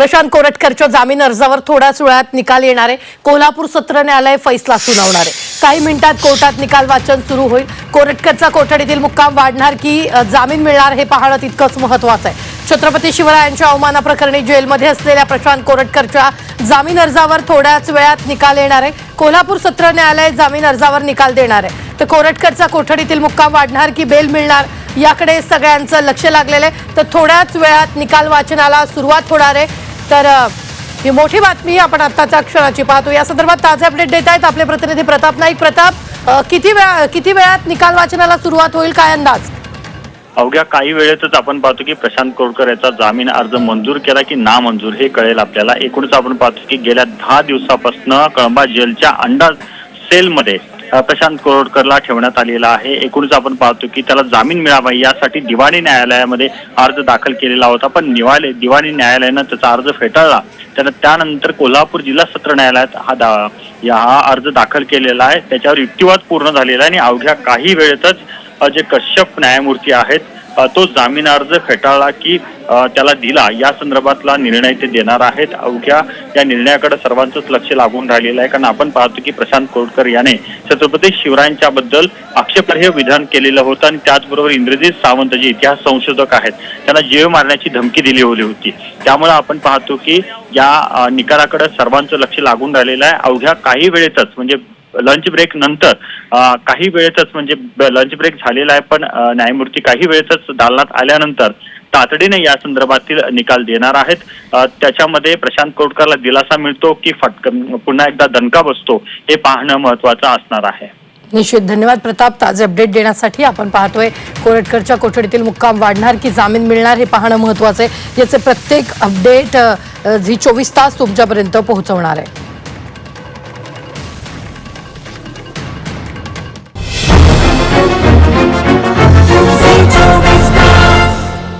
प्रशांत कोरटकरच्या जामीन अर्जावर थोड्याच वेळात निकाल येणार. आहे कोल्हापूर सत्र न्यायालय फैसला सुनावणार. आहे काही मिनिटात कोर्टात निकाल वाचन सुरू होईल. कोरटकरचा कोठडीतील मुक्काम वाढणार की जामीन मिळणार हे पाहणं तितकंच महत्वाचं आहे. छत्रपती शिवरायांच्या अवमानाप्रकरणी जेलमध्ये असलेल्या प्रशांत कोरटकरच्या जामीन अर्जावर थोड्याच वेळात निकाल येणार आहे. कोल्हापूर सत्र न्यायालय जामीन अर्जावर निकाल देणार आहे. तर कोरटकरचा कोठडीतील मुक्काम वाढणार की बेल मिळणार याकडे सगळ्यांचं लक्ष लागलेलं आहे. तर थोड्याच वेळात निकाल वाचनाला सुरुवात होणार आहे. तर ही मोठी बातमी आपण आत्ताच्या क्षणाची पाहतो. या संदर्भात ताजे अपडेट देत आहेत आपले प्रतिनिधी प्रताप नाईक. प्रताप किती वेळा किती वेळात निकाल वाचनाला सुरुवात होईल? काय अंदाज? अवघ्या काही वेळेतच आपण पाहतो की प्रशांत कोरकर याचा जामीन अर्ज मंजूर केला की ना मंजूर हे कळेल आपल्याला. एकूणच आपण पाहतो की गेल्या दहा दिवसापासून कळंबा जेलच्या अंडा सेलमध्ये प्रशांत कोरोडकरला ठेवण्यात आलेला आहे. एकूणच आपण पाहतो की त्याला जामीन मिळावा यासाठी दिवाणी न्यायालयामध्ये अर्ज दाखल केलेला होता पण निवाले दिवाणी न्यायालयानं त्याचा अर्ज फेटाळला. त्यानं त्यानंतर कोल्हापूर जिल्हा सत्र न्यायालयात हा दा या हा अर्ज दाखल केलेला आहे. त्याच्यावर युक्तिवाद पूर्ण झालेला आहे आणि अवघ्या काही वेळेतच जे कश्यप न्यायमूर्ती आहेत. तो जामीन अर्ज फेटाळला की त्याला दिला. या संदर्भातला निर्णय ते देणार आहेत. अवघ्या या निर्णयाकडे सर्वांचंच लक्ष लागून राहिलेलं आहे. कारण आपण पाहतो की प्रशांत कोटकर याने छत्रपती शिवरायांच्या बद्दल आक्षेपार्ह विधान केलेलं होतं आणि त्याचबरोबर इंद्रजित सावंत जे इतिहास संशोधक आहेत त्यांना जीव मारण्याची धमकी दिली होली होती. त्यामुळे आपण पाहतो की या निकालाकडे सर्वांचं लक्ष लागून राहिलेलं आहे. अवघ्या काही वेळेतच म्हणजे लंच ब्रेक नंतर काही वेळेतच म्हणजे लंच ब्रेक झालेला आहे पण न्यायमूर्ती काही वेळेतच दालनात आल्यानंतर तातडीने या संदर्भातील निकाल देणार आहेत. त्याच्यामध्ये प्रशांत कोटकरला दिलासा मिळतो की फटक पुन्हा एकदा दणका बसतो हे पाहणं महत्वाचं असणार आहे. निश्चित. धन्यवाद प्रताप. ताजे अपडेट देण्यासाठी आपण पाहतोय कोरटकरच्या कोठडीतील मुक्काम वाढणार की जामीन मिळणार हे पाहणं महत्वाचं आहे. याचे प्रत्येक अपडेट जी झी चोवीस तास तुमच्यापर्यंत पोहोचवणार आहे.